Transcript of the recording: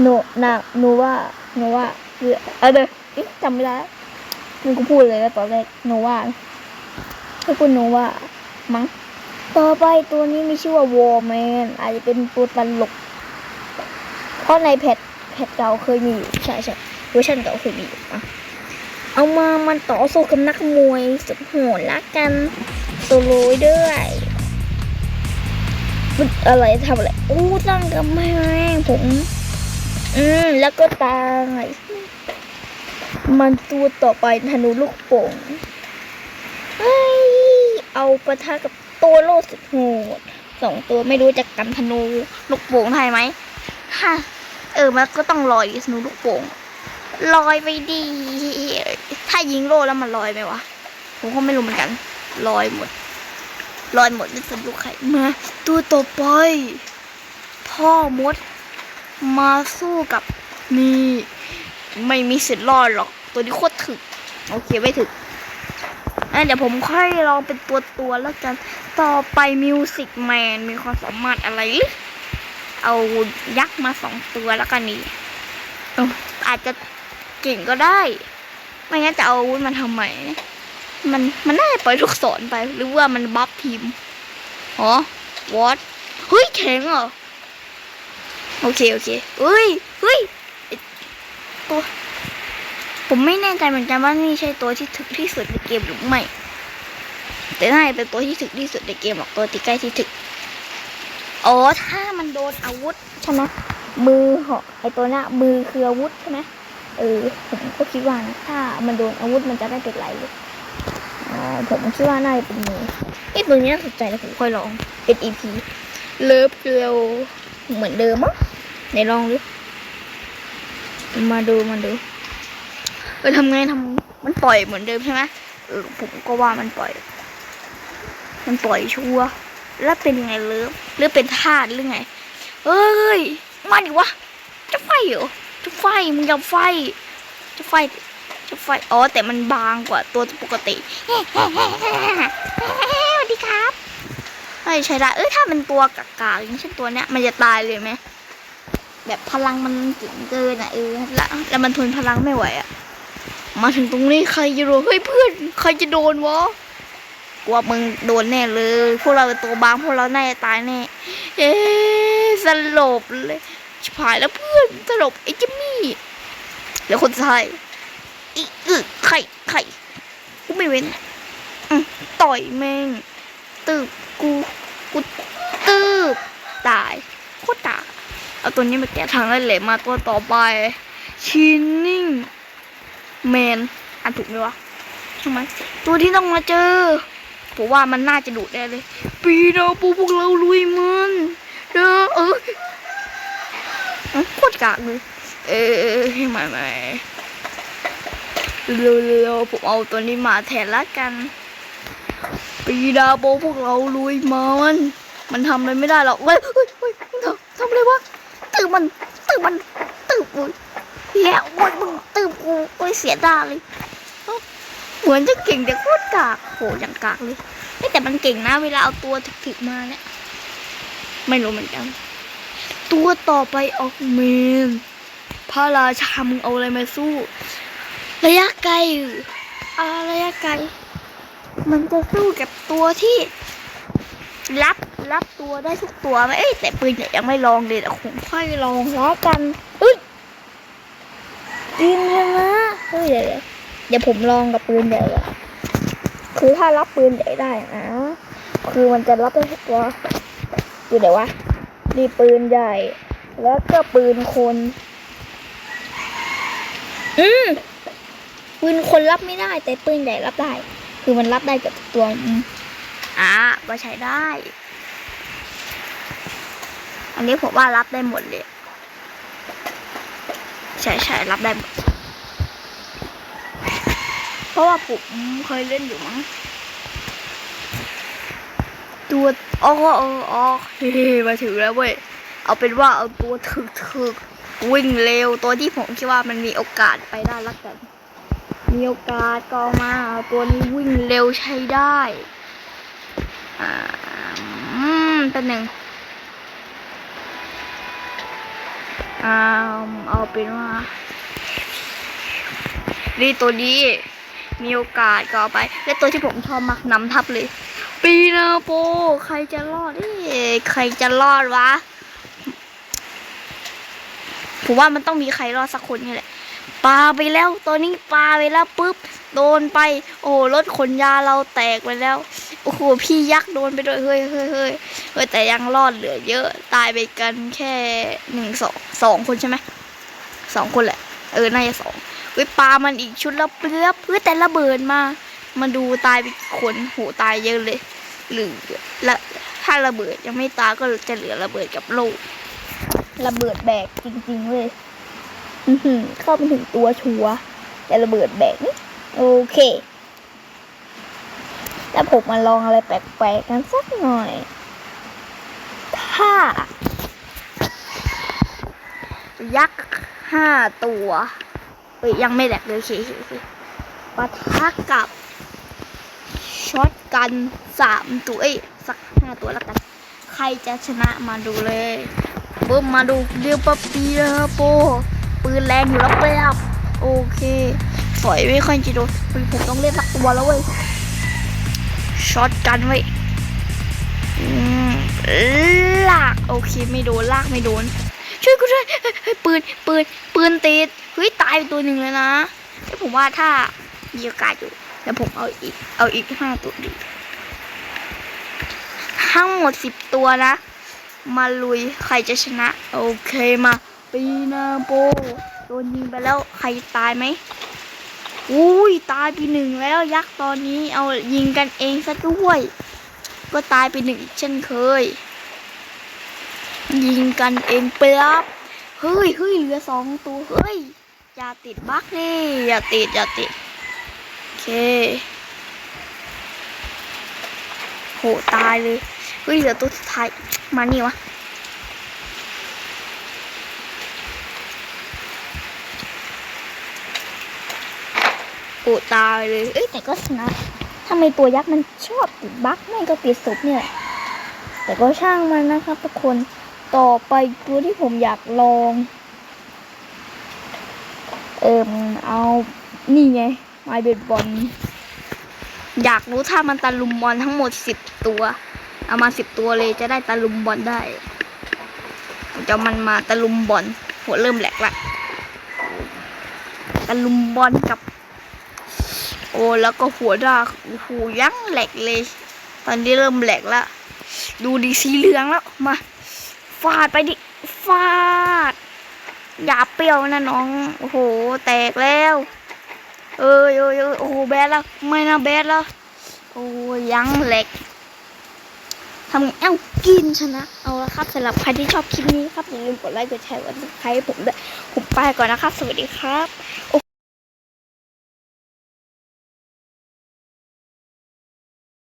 โนนาโนว่าโนว่าคือเออเดี๋ยวเอ๊ะจำไม่ได้มันกูพูดเลยแล้วตอนแรกโนว่าให้พูดโนว่ามั้งต่อไปตัวนี้มีชื่อว่าวอร์แมนอาจจะเป็นตัวตลก เพราะในแพทแพทเก่าเคยมีอยู่ใช่ใช่เวอร์ชันเก่าเคยมีอยู่อะเอามามันต่อสู้กับนักมวยสุดโหดละกันโซโลด้วยมันอะไรทำอะไร อู้ตั้งกำแพงผม อืม แล้วก็ตาย มันตัวต่อไปธนูลูกโป่งเฮ้ย เอาปะทะกับตัวโลดสุดโหดสองตัวไม่รู้จะกันธนูลูกโป่งได้ไหมฮะเออ มันก็ต้องลอยธนูลูกโป่งลอยไปดี ถ้ายิงโลแล้วมันลอยไหมวะ ผมก็ไม่รู้เหมือนกัน ลอยหมด ลอยหมดไม่สนลูกใครมาตัวต่อไป พ่อมด มาสู้กับนี่ไม่มีสิทธิ์รอดหรอก ตัวนี้โคตรถึก โอเคไม่ถึกอะเดี๋ยวผมค่อยลองเป็นตัวตัวๆแล้วกัน ต่อไปมิวสิกแมนมีความสามารถอะไร เอายักษ์มาสองตัวแล้วกันนี่อาจจะเก่งก็ได้ ไม่งั้นจะเอาอาวุธมันทำไม มันมันน่าจะปล่อยลูกศรไป หรือว่ามันบัฟทีมอ๋อวอตเฮ้ยแข็งเหรอ โอเค โอเคเฮ้ยเฮ้ยตัวผมไม่แน่ใจเหมือนกันว่านี่ใช่ตัวที่ถึกที่สุดในเกมหรือไม่ แต่น่าจะเป็นตัวที่ถึกที่สุดในเกมหรอกตัวที่ใกล้ที่ถึก อ๋อ ถ้ามันโดนอาวุธใช่ไหมมือเหาะไอตัวนี้มือคืออาวุธใช่ไหมเออผมก็คิดว่านะถ้ามันโดนอาวุธมันจะได้เป็นไรเลยอ่าผมคิดว่าน่าจะเป็นมือไอตัวนี้น่าสนใจนะผมค่อยลองเป็นอีพีเลิฟเกล เหมือนเดิมมั้งไหนลองดิมาดูมาดูเออทำไงทำมันปล่อยเหมือนเดิมใช่ไหมเออผมก็ว่ามันปล่อย มันปล่อยชัวร์แล้วเป็นยังไงเลิฟหรือเป็นธาตุหรือไงเอ้ยมาดิวะจะไฟเหรอจะไฟมึงจะไฟ จะไฟจะไฟอ๋อแต่มันบางกว่าตัวปกติสวัสดีครับ ไม่ใช่ได้เอ้ยถ้ามันตัวกากๆอย่างเช่นตัวเนี้ยมันจะตายเลยไหมแบบพลังมันเก่งเกินอะเออแล้วแล้วมันทนพลังไม่ไหวอะมาถึงตรงนี้ใครจะโดนเฮ้ยเพื่อนใครจะโดนวะกลัวมึงโดนแน่เลย พวกเราเป็นตัวบางพวกเราแน่ตายแน่เอ๊ะสลบเลยชิบหายแล้วเพื่อนสลบไอ้จิมมี่แล้วคนสุดท้ายอีอึไข่ไข่กูไม่เว้นต่อยแม่ง ตึบกูกูตึบตายโคตรตายเอาตัวนี้มาแกะทางได้เลยมาตัวต่อไปชินนิ่งแมนอ่านถูกไหมวะใช่ไหมตัวที่ต้องมาเจอผมว่ามันน่าจะดุได้เลย ปีดาปูพวกเราลุยมันเด้อเออโคตรกากเลย เออให้มาไหมเร็วๆผมเอาตัวนี้มาแทนละกัน ปีดาโบพวกเราลุยมันมันทำอะไรไม่ได้หรอกเฮ้ยเฮ้ยเฮ้ยมึงทำอะไรวะตื่นมันตื่นมันตื่นกูแล้วโอ้ยมึงตื่นกูโอ้ยเสียดายเลยเหมือนจะเก่งแต่โคตรกากโหอย่างกากเลยแต่มันเก่งนะ เวลาเอาตัวถึกๆมาเนี่ยไม่รู้เหมือนกัน ตัวต่อไปออกเมนพระราชามึงเอาอะไรมาสู้ ระยะไกลอ่าระยะไกล มันจะสู้กับตัวที่รับรับตัวได้ทุกตัวไหมเอ้ยแต่ปืนใหญ่ยังไม่ลองเลยแต่คงค่อยลองแล้วกันเอ้ยปืนชนะเฮ้ยเดี๋ยวเดี๋ยวผมลองกับปืนใหญ่อะคือถ้ารับปืนใหญ่ได้นะคือมันจะรับได้ทุกตัวอยู่เดี๋ยววะนี่ปืนใหญ่ แล้วก็ปืนคนอืมปืนคนรับไม่ได้ แต่ปืนใหญ่รับได้ คือมันรับได้กับทุกตัวอืมอ่าก็ใช้ได้ อันนี้ผมว่ารับได้หมดเลย ใช่ใช่รับได้หมด เพราะว่าผมเคยเล่นอยู่มั้ง ตัวอ๋ออ๋อเฮ้มาถึงแล้วเว้ย เอาเป็นว่าเอาตัวถึกถึกๆวิ่งเร็วตัวที่ผมคิดว่ามันมีโอกาสไปได้ละกัน มีโอกาสก็เอามาตัวนี้วิ่งเร็วใช้ได้อ่าอืมเป็นหนึ่งอ่าเอาเป็นว่านี่ตัวนี้มีโอกาสก็เอาไป และตัวที่ผมชอบมากนำทับเลย ปีนาโป ใครจะรอดเอ๊ะใครจะรอดวะ ผมว่ามันต้องมีใครรอดสักคนนี่แหละ ปลาไปแล้วตัวนี้ปลาไปแล้วปุ๊บ โดนไป โอ้รถขนยาเราแตกไปแล้ว โอ้โห พี่ยักษ์โดนไปด้วย เฮ้ยเฮ้ยเฮ้ยเฮ้ยแต่ยังรอดเหลือเยอะ ตายไปกันแค่หนึ่งสองสองคนใช่ไหม สองคนแหละ เออ น่าจะสองเฮ้ยปลามันอีกชุดละเปลือบเฮ้ยแต่ระเบิดมา มาดูตายไปกี่คนโหตายเยอะเลย หรือละถ้าระเบิดยังไม่ตายก็จะเหลือระเบิดกับโลกระเบิดแบกจริงๆเลย เข้าไปถึงตัวชัวร์แต่ระเบิดแบกนี่โอเคแล้วผมมาลองอะไรแปลกๆกันสักหน่อย ถ้า ยักษ์ห้าตัวเอ้ยยังไม่แหลกเลยโอเคโอเคโอเคปะทะกับช็อตกันสามตัวเอ้ยสักห้าตัวแล้วกัน ใครจะชนะมาดูเลยเบิ่มมาดูเรียวปะปีนะโป ปืนแรงอยู่แล้วเปล่าโอเคสอยไม่ค่อยจะโดนเฮ้ยผมต้องเล่นสักตัวแล้วเว้ยช็อตกันไว้ลากโอเคไม่โดนลากไม่โดน ช่วยกูด้วยปืนปืนปืนติดเฮ้ยตายไปตัวหนึ่งเลยนะแต่ผมว่าถ้ามีโอกาสอยู่แล้วผมเอาอีกเอาอีกห้าตัวดีทั้งหมดสิบตัวนะ มาลุยใครจะชนะ โอเคมา ปีนาโป โดนยิงไปแล้วใครตายไหมอุ้ยตายไปหนึ่งแล้วยักษ์ตอนนี้เอายิงกันเองซะด้วย ก็ตายไปหนึ่งอีกเช่นเคย ยิงกันเองเปล่าเฮ้ยเฮ้ยเหลือสองตัวเฮ้ยอย่าติดบั๊กดิอย่าติดอย่าติดโอเคโหตายเลยเฮ้ยเหลือตัวสุดท้ายมานี่วะ โอ้ตายเลย เอ้ยแต่ก็ชนะทำไมตัวยักษ์มันชอบติดบั๊กไม่ก็ติดศพเนี่ย แต่ก็ช่างมันนะครับทุกคนต่อไปตัวที่ผมอยากลอง เอิมเอานี่ไงไมเบดบอลอยากรู้ถ้ามันตะลุมบอลทั้งหมดสิบตัว เอามาสิบตัวเลยจะได้ตะลุมบอลได้จะมันมาตะลุมบอลหัวเริ่มแหลกละตะลุมบอลกับ โอ้แล้วก็หัวดาโอ้โหยังแหลกเลย ตอนนี้เริ่มแหลกแล้วดูดีสีเหลืองแล้วมาฟาดไปดิฟาด อย่าเปรี้ยวนะน้องโอ้โหแตกแล้ว เอ้ยเอ้ยเอ้ยโอ้โหแบดแล้วไม่นะแบดแล้วโอ้ยยังแหลกทำไงเอ้ากินชนะ เอาละครับสำหรับใครที่ชอบคลิปนี้ครับอย่าลืมกดไลค์กดแชร์กดซับสไครต์ผมด้วยผมไปก่อนนะครับ สวัสดีครับ